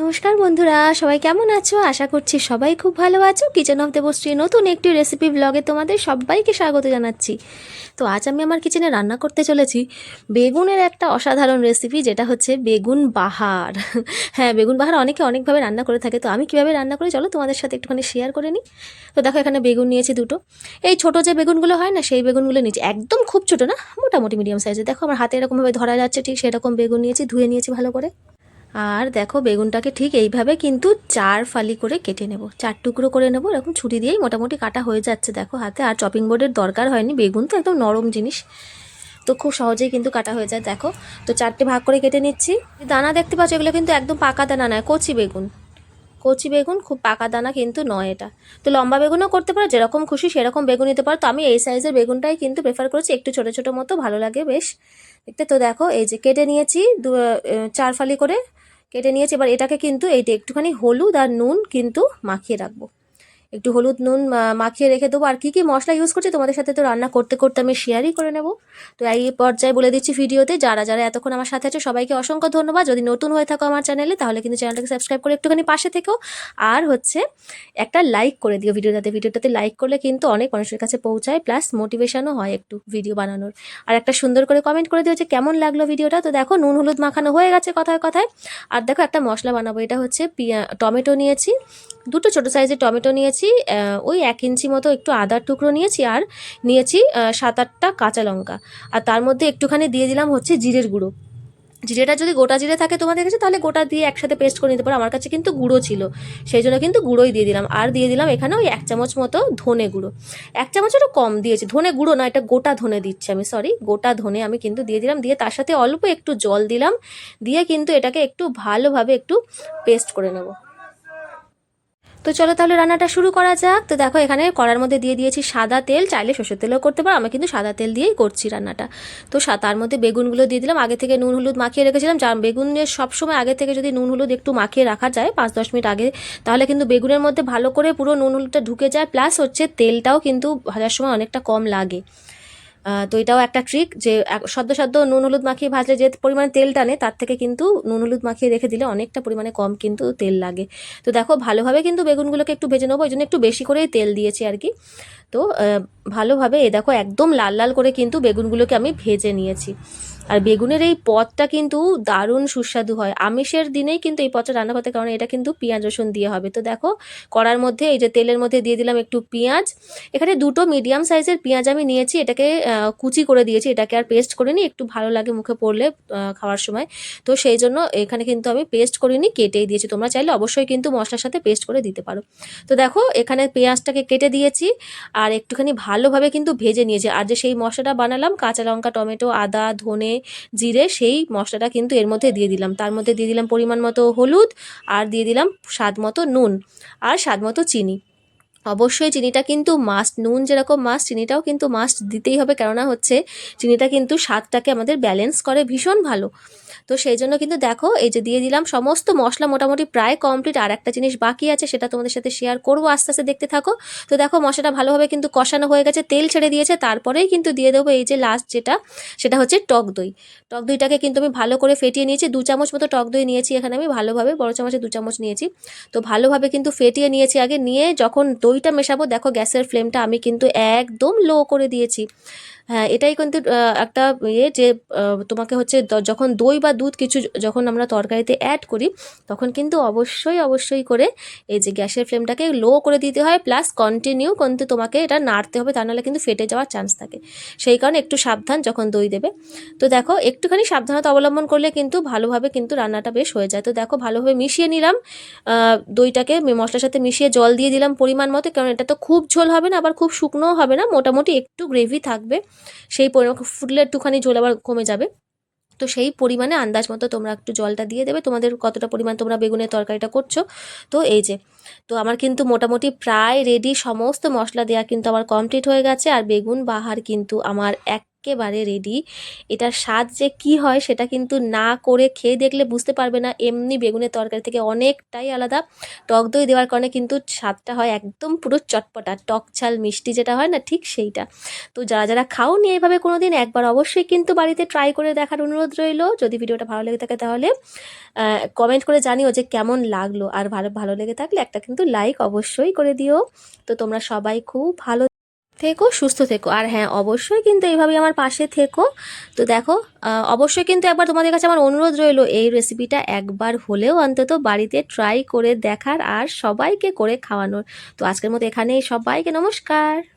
নমস্কার বন্ধুরা, সবাই কেমন আছো? আশা করছি সবাই খুব ভালো আছো। কিচেন অফ দেবশ্রী নতুন একটি রেসিপি ব্লগে তোমাদের সবাইকে স্বাগত জানাচ্ছি। তো আজ আমি আমার কিচেনে রান্না করতে চলেছি বেগুনের একটা অসাধারণ রেসিপি যেটা হচ্ছে বেগুন বাহার। হ্যাঁ বেগুন বাহার অনেকে অনেকভাবে রান্না করে থাকে, তো আমি কীভাবে রান্না করি চলো তোমাদের সাথে একটুখানি শেয়ার করে নিই। তো দেখো এখানে বেগুন নিয়েছি দুটো। এই ছোটো যে বেগুনগুলো হয় না, সেই বেগুনগুলো নিয়েছি। একদম খুব ছোটো না, মোটামুটি মিডিয়াম সাইজের দেখো আমার হাতে এরকমভাবে ধরা যাচ্ছে, ঠিক সেরকম বেগুন নিয়েছি, ধুয়ে নিয়েছি ভালো করে। আর দেখো, বেগুনটাকে ঠিক এইভাবে কিন্তু চার ফালি করে কেটে নেব। চার টুকরো করে নেব। এরকম ছুরি দিয়েই মোটামুটি কাটা হয়ে যাচ্ছে দেখো হাতে। আর চপিং বোর্ডের দরকার হয়নি। বেগুন তো একদম নরম জিনিস। তো খুব সহজেই কিন্তু কাটা হয়ে যায় দেখো। তো চারটে ভাগ করে কেটে নিচ্ছি। দানা দেখতে পাচ্ছ, এগুলো কিন্তু একদম পাকা দানা নয়, কচি বেগুন। কচি বেগুন খুব পাকা দানা কিন্তু নয় এটা। তো লম্বা বেগুনও করতে পারো, যেরকম খুশি সেরকম বেগুন নিতে পারো। তো আমি এই সাইজের বেগুনটাই কিন্তু প্রেফার করেছি, একটু ছোটো ছোটো মতো, ভালো লাগে বেশ। দেখতে তো দেখো, এই যে কেটে নিয়েছি, দু চার ফালি করে। কেটে নিয়েছি এবার এটাকে কিন্তু এইটা একটুখানি হলুদ আর নুন কিন্তু মাখিয়ে রাখব। একটু হলুদ নুন মাখিয়ে রেখে দেবো। আর কী কী মশলা ইউজ করছি তোমাদের সাথে তো রান্না করতে করতে আমি শেয়ারই করে নেব। তো এই পর্যায়ে বলে দিচ্ছি ভিডিওতে, যারা যারা এতক্ষণ আমার সাথে আছে, সবাইকে অসংখ্য ধন্যবাদ। যদি নতুন হয়ে থাকো আমার চ্যানেলে তাহলে কিন্তু চ্যানেলটাকে সাবস্ক্রাইব করে একটুখানি পাশে থেকেও আর হচ্ছে, একটা লাইক করে দিও ভিডিওটাতে। ভিডিওটাতে লাইক করলে কিন্তু অনেক মানুষের কাছে পৌঁছায় প্লাস মোটিভেশনও হয় একটু ভিডিও বানানোর। আর একটা সুন্দর করে কমেন্ট করে দিও যে কেমন লাগল ভিডিওটা। তো দেখো, নুন হলুদ মাখানো হয়ে গেছে কথায় কথায়। আর দেখো, একটা মশলা বানাবো। এটা হচ্ছে টমেটো নিয়েছি। দুটো ছোটো সাইজের টমেটো নিয়েছি। ওই এক ইঞ্চি মতো একটু আদার টুকরো নিয়েছি আর নিয়েছি সাত আটটা কাঁচা লঙ্কা। আর তার মধ্যে একটুখানি দিয়ে দিলাম হচ্ছে জিরের গুঁড়ো। জিরেটা যদি গোটা জিরে থাকে তোমাদের কাছে, তাহলে গোটা দিয়ে একসাথে পেস্ট করে নিতে পারো। আমার কাছে কিন্তু গুঁড়ো ছিল, সেই জন্য কিন্তু গুঁড়োই দিয়ে দিলাম। আর দিয়ে দিলাম এখানে ওই এক চামচ মতো ধনে গুঁড়ো। এক চামচ একটু কম দিয়েছি। ধনে গুঁড়ো না, এটা গোটা ধনে দিচ্ছি আমি সরি গোটা ধনে আমি কিন্তু দিয়ে দিলাম। দিয়ে তার সাথে অল্প একটু জল দিলাম। দিয়ে কিন্তু এটাকে একটু ভালোভাবে একটু পেস্ট করে নেব। তো চলো তাহলে রান্নাটা শুরু করা যাক। তো দেখো এখানে কড়ার মধ্যে দিয়ে দিয়েছি সাদা তেল। চাইলে সর্ষের তেলও করতে পারো। আমি কিন্তু সাদা তেল দিয়েই করছি রান্নাটা। তো তার মধ্যে বেগুনগুলো দিয়ে দিলাম। আগে থেকে নুন, হলুদ মাখিয়ে রেখেছিলাম। যা বেগুনের সবসময় আগে থেকে যদি নুন, হলুদ একটু মাখিয়ে রাখা যায় পাঁচ, দশ মিনিট আগে, তাহলে কিন্তু বেগুনের মধ্যে ভালো করে পুরো নুন, হলুদটা ঢুকে যায়। প্লাস হচ্ছে তেলটাও কিন্তু ভাজার সময় অনেকটা কম লাগে। তো এটাও একটা ট্রিক যে সদ্য সদ্য নুন হলুদ মাখিয়ে ভাজলে যে পরিমাণে তেল টানে তার থেকে কিন্তু নুন হলুদ মাখিয়ে রেখে দিলে অনেকটা পরিমাণে কম কিন্তু তেল লাগে। তো দেখো, ভালোভাবে কিন্তু বেগুনগুলোকে একটু ভেজে নেব ওই জন্য একটু বেশি করেই তেল দিয়েছি আর কি। তো ভালোভাবে এ দেখো, একদম লাল লাল করে কিন্তু বেগুনগুলোকে আমি ভেজে নিয়েছি। আর বেগুনের এই পদটা কিন্তু দারুণ সুস্বাদু হয়। আমিষের দিনেই কিন্তু এই পদটা রান্না করতে, কারণ এটা কিন্তু পেঁয়াজ, রসুন দিয়ে হবে। তো দেখো, কড়ার মধ্যে এই যে তেলের মধ্যে দিয়ে দিলাম একটু পেঁয়াজ। এখানে দুটো মিডিয়াম সাইজের পেঁয়াজ আমি নিয়েছি, এটাকে কুচি করে দিয়েছি। এটাকে আর পেস্ট করিনি, একটু ভালো লাগে মুখে পড়লে খাওয়ার সময়। তো সেই জন্য এখানে কিন্তু আমি পেস্ট করিনি, কেটেই দিয়েছি। তোমরা চাইলে অবশ্যই কিন্তু মশলার সাথে পেস্ট করে দিতে পারো। তো দেখো, এখানে পেঁয়াজটাকে কেটে দিয়েছি, আর একটুখানি ভালোভাবে কিন্তু ভেজে নিয়েছি। আর যে সেই মশলাটা বানালাম, কাঁচা লঙ্কা, টমেটো, আদা, ধনে জিরে, সেই মশলাটা কিন্তু এর মধ্যে দিয়ে দিলাম। তার মধ্যে দিয়ে দিলাম পরিমাণ মতো হলুদ আর দিয়ে দিলাম স্বাদ মতো নুন আর স্বাদ মতো চিনি। অবশ্যই চিনিটা কিন্তু মাস্ট নুন যেরকম মাস্ট চিনিটাও কিন্তু মাস্ট দিতেই হবে। কেননা হচ্ছে চিনিটা কিন্তু স্বাদটাকে আমাদের ব্যালেন্স করে ভীষণ ভালো। তো সেই জন্য কিন্তু দেখো, এই যে দিয়ে দিলাম সমস্ত মশলা মোটামুটি প্রায় কমপ্লিট আর একটা জিনিস বাকি আছে, সেটা তোমাদের সাথে শেয়ার করব। আস্তে আস্তে দেখতে থাকো। তো দেখো, মশলাটা ভালোভাবে কিন্তু কষানো হয়ে গেছে, তেল ছেড়ে দিয়েছে। তারপরেই কিন্তু দিয়ে দেবো এই যে লাস্ট যেটা, সেটা হচ্ছে টক দই। টক দইটাকে কিন্তু আমি ভালো করে ফেটিয়ে নিয়েছি। দু চামচ মতো টক দই নিয়েছি এখানে আমি, ভালোভাবে বড় চামচে দু চামচ নিয়েছি। তো ভালোভাবে কিন্তু ফেটিয়ে নিয়েছি আগে। নিয়ে যখন দইটা মেশাবো। দেখো গ্যাসের ফ্লেমটা আমি কিন্তু একদম লো করে দিয়েছি। হ্যাঁ এটাই কিন্তু একটা ইয়ে যে তোমাকে হচ্ছে যখন দই বা দুধ কিছু যখন আমরা তরকারিতে অ্যাড করি, তখন কিন্তু অবশ্যই অবশ্যই করে এই যে গ্যাসের ফ্লেমটাকে লো করে দিতে হয় প্লাস কন্টিনিউ কিন্তু তোমাকে এটা নাড়তে হবে, তা নাহলে কিন্তু ফেটে যাওয়ার চান্স থাকে। সেই কারণে একটু সাবধান যখন দই দেবে। তো দেখো, একটুখানি সাবধানতা অবলম্বন করলে কিন্তু ভালোভাবে কিন্তু রান্নাটা বেশ হয়ে যায়। তো দেখো, ভালোভাবে মিশিয়ে নিলাম। দইটাকে মশলার সাথে মিশিয়ে জল দিয়ে দিলাম পরিমাণ মতো, কারণ এটা তো খুব ঝোল হবে না, আবার খুব শুকনোও হবে না, মোটামুটি একটু গ্রেভি থাকবে। সেই পরিমাণ ফুটলে একটুখানি জল আবার কমে যাবে। তো সেই পরিমাণে আন্দাজ মতো তোমরা একটু জলটা দিয়ে দেবে। তোমাদের কতটা পরিমাণ তোমরা বেগুনের তরকারিটা করছ? তো এই যে, তো আমার কিন্তু মোটামুটি প্রায় রেডি সমস্ত মশলা দেওয়া কিন্তু আমার কমপ্লিট হয়ে গেছে। আর বেগুন বাহার কিন্তু আমার এক একেবারে রেডি এটার স্বাদ যে কি হয় সেটা কিন্তু না করে খেয়ে দেখলে বুঝতে পারবে না। এমনি বেগুনের তরকারি থেকে অনেকটাই আলাদা। টক দই দেওয়ার কারণে কিন্তু স্বাদটা হয় একদম পুরো চটপটা। টক ঝাল, মিষ্টি যেটা হয় না ঠিক সেইটা। তো যারা যারা খাওনি এইভাবে কোনো দিন একবার অবশ্যই কিন্তু বাড়িতে ট্রাই করে দেখার অনুরোধ রইল। যদি ভিডিওটা ভালো লেগে থাকে তাহলে কমেন্ট করে জানিও যে কেমন লাগল। আর ভালো ভালো লেগে থাকলে একটা কিন্তু লাইক অবশ্যই করে দিও। তো তোমরা সবাই খুব ভালো থেকো, সুস্থ থেকো। আর হ্যাঁ অবশ্যই কিন্তু এইভাবেই আমার পাশে থেকো। তো দেখো অবশ্যই কিন্তু একবার তোমাদের কাছে আমার অনুরোধ রইল, এই রেসিপিটা একবার হলেও অন্তত বাড়িতে ট্রাই করে দেখার আর সবাইকে করে খাওয়ানোর। তো আজকের মতো এখানেই, সবাইকে নমস্কার।